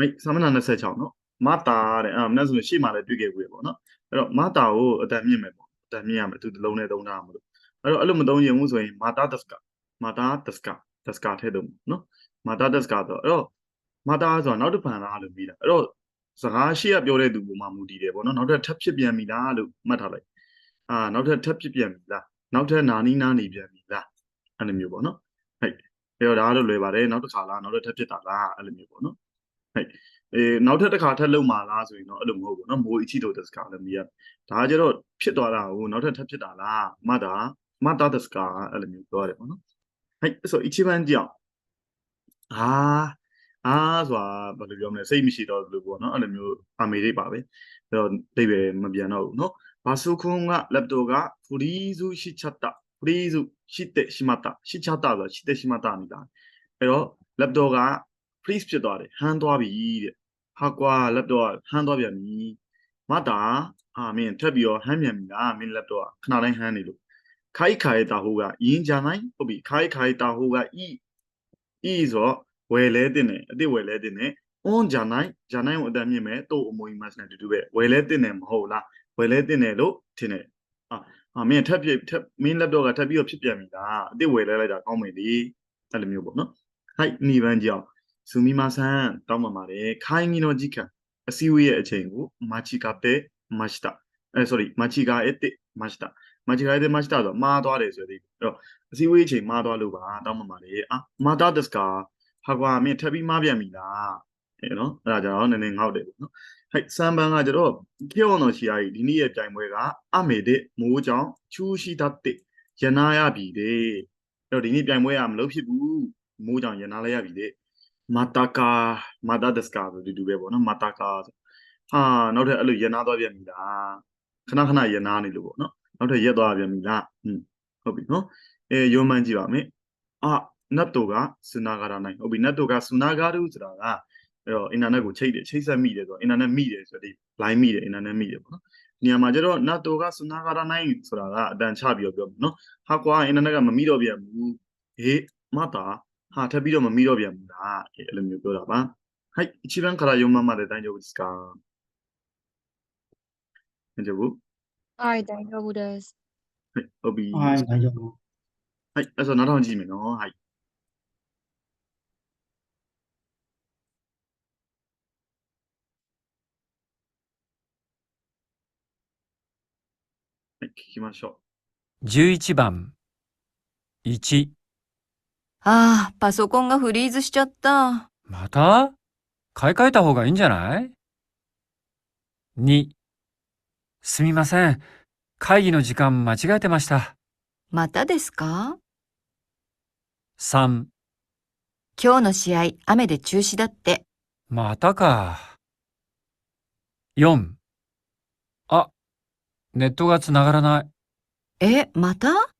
right စာမျက်နှာ26နော်မတာတဲ့အဲ့ဒါမနေ့ဆိုရင်ရှေ့မှာလည်းတွေ့ခဲ့ဘူးရပေါ့နော်အဲ့တော့မတာကိုအတန်မြင့်မယ်ပေါ့အတန်မြင့်ရမယ်သူတစ်လုံးနဲ့သုံးထားမှာလို့အဲ့တော့အဲ့လိုမသုံးရင်ဘူးဆိုရင်မာတာဒစကာမာတာဒစကာဒစကာထဲသုံးနော်မာတာဒစကာတော့အဲ့တော့မာတာဆိုတာနောက်တစ်ပံလားလို့ပြီးတာအဲ့တော့စကားရှေ့ကပြောတဲ့သူပုံမှမူတည်တယ်ပေါ့နော်နောက်ထပ်ထပ်ဖြစ်ပြန်ပြီလားလို့မှတ်ထားလိုက်အာနောက်ထပ်ထပ်ဖြစ်ပြန်ပြီလားနောက်ထပ်နာနီးနားနေပြန်ပြီလားအဲ့လိုမျိုးပေါ့နော်ဟဲ့အဲ့တော့ဒါကတော့လွယ်ပါတယ်နောက်တစ်ခါလားနောက်ထပ်ထပ်ဖြစ်တာလားအဲ့လိုမျိုးပေါ့နော် ဟဲ့ အေးနောက်ထပ်တစ်ခါထပ်လုံမာလားဆိုရင်တော့အဲ့လိုမဟုတ်ဘူးเนาะမိုးအချီတို့ဒစကာလည်းမရဒါကကျတော့ဖြစ်သွားတာကိုနောက်ထပ်ထပ်ဖြစ်တာလားမတာမတာဒစကာအဲ့လိုမျိုးပြောရတယ်ပေါ့နော်ဟဲ့ဆို一番ကြောင့်အာအာဆိုတာဘယ်လိုပြောမလဲစိတ်မရှိတော့ဘူးလို့ပေါ့နော်အဲ့လိုမျိုးအမေတွေပါပဲအဲ့တော့ဒိဗေမပြန်တော့ဘူးเนาะဘာစုခုံက laptop ကဖူရီစုရှိချက်တာဖူရီစုရှိတဲ့ရှိမတာရှိချက်တာဆိုရှိတဲ့ရှိမတာနေတာအဲ့တော့ laptop က freeze ဖြစ်သွားတယ်ဟန်းသွားပြီတဲ့ဟာကွာ laptop ကဟန်းသွားပြန်ပြီမတာအာမင်းထပ်ပြီးတော့ဟန်းပြန်ပြီလားမင်း laptop ကခဏတိုင်းဟန်းနေလို့ခိုင်ခိုင်တာဟိုကအရင်ဂျာနိုင်ဟုတ်ပြီခိုင်ခိုင်တာဟိုကဤဤဆိုတော့ဝယ်လဲတင်တယ်အစ်စ်ဝယ်လဲတင်တယ် on ဂျာနိုင်ဂျာနိုင်ကိုအတန်မြင့်မယ်တို့အမွေမတ်နဲ့တူတူပဲဝယ်လဲတင်တယ်မဟုတ်လားဝယ်လဲတင်တယ်လို့ထင်တယ်အာအာမင်းထပ်ပြထပ်မင်း laptop ကထပ်ပြီးတော့ဖြစ်ပြန်ပြီလားအစ်စ်ဝယ်လဲလိုက်တာကောင်းမယ်လေအဲ့လိုမျိုးပေါ့နော်ဟိုက်နီဗန်ကြောင့် ဇူမီမာဆန်တောင်းပန်ပါတယ်ခိုင်မီနိုဂျီကန်အစည်းအဝေးရဲ့အချိန်ကိုမာချီကာပေမတ်တာအဲ sorry မာချီကာအတေမတ်တာမာချီကာအတေမတ်တာဆိုမာသွားတယ်ဆိုတဲ့အဲ့တော့အစည်းအဝေးအချိန်မာသွားလို့ပါတောင်းပန်ပါတယ်အာမာတာဒစကာဟာကွာမင်းထပ်ပြီးမာပြန်ပြီလားအဲနော်အဲ့ဒါကြတော့နည်းနည်းငေါက်တယ်ပေါ့နော်ဟဲ့စမ်ဘန်ကကြတော့ပြောင်းတော်ရှိအားဒီနေ့ရဲ့ပြိုင်ပွဲကအမေတဲ့မိုးကြောင့်ချူရှိတတ်တဲ့ရနာရပြီတဲ့အဲ့တော့ဒီနေ့ပြိုင်ပွဲကမလုပ်ဖြစ်ဘူးမိုးကြောင့်ရနာလိုက်ရပြီတဲ့ မာတာကာမာတာဒစကာဆိုဒီတူပဲပေါ့နော်မာတာကာဆိုဟာနောက်ထပ်အဲ့လိုရနာသွားပြန်ပြီလားခဏခဏရနာနေလို့ပေါ့နော်နောက်ထပ်ရက်သွားပြန်ပြီလားဟွန်းဟုတ်ပြီနော်အဲယောမန်ကြည့်ပါမယ်အာနတ်တိုကစနာဂရာနိုင်ဟုတ်ပြီနတ်တိုကစနာဂရုဆိုတာကအဲ့တော့အင်တာနက်ကိုချိတ်တယ်ချိတ်ဆက်မိတယ်ဆိုတော့အင်တာနက်မိတယ်ဆိုတော့ဒီ line မိတယ်အင်တာနက်မိတယ်ပေါ့နော်နေရာမှာကျတော့နတ်တိုကစနာဂရာနိုင်ဆိုတာကအတန်ချပြီးတော့ပြောမယ်နော်ဟာကွာအင်တာနက်ကမမိတော့ပြန်ဘူးဟေးမတာ は、旅でも見はびゃ。はい。1番から4番まで大丈夫ですか大丈夫はい、大丈夫です。はい、はい、大丈夫。はい、あと7番じめの。はい。はい、聞きましょう。11番。1。ああ、パソコンがフリーズしちゃった。また？買い替えた方がいいんじゃない ?2 すみません。会議の時間間違えてました。またですか？3今日の試合、雨で中止だって。またか。4あ、ネットがつながらない。え、また？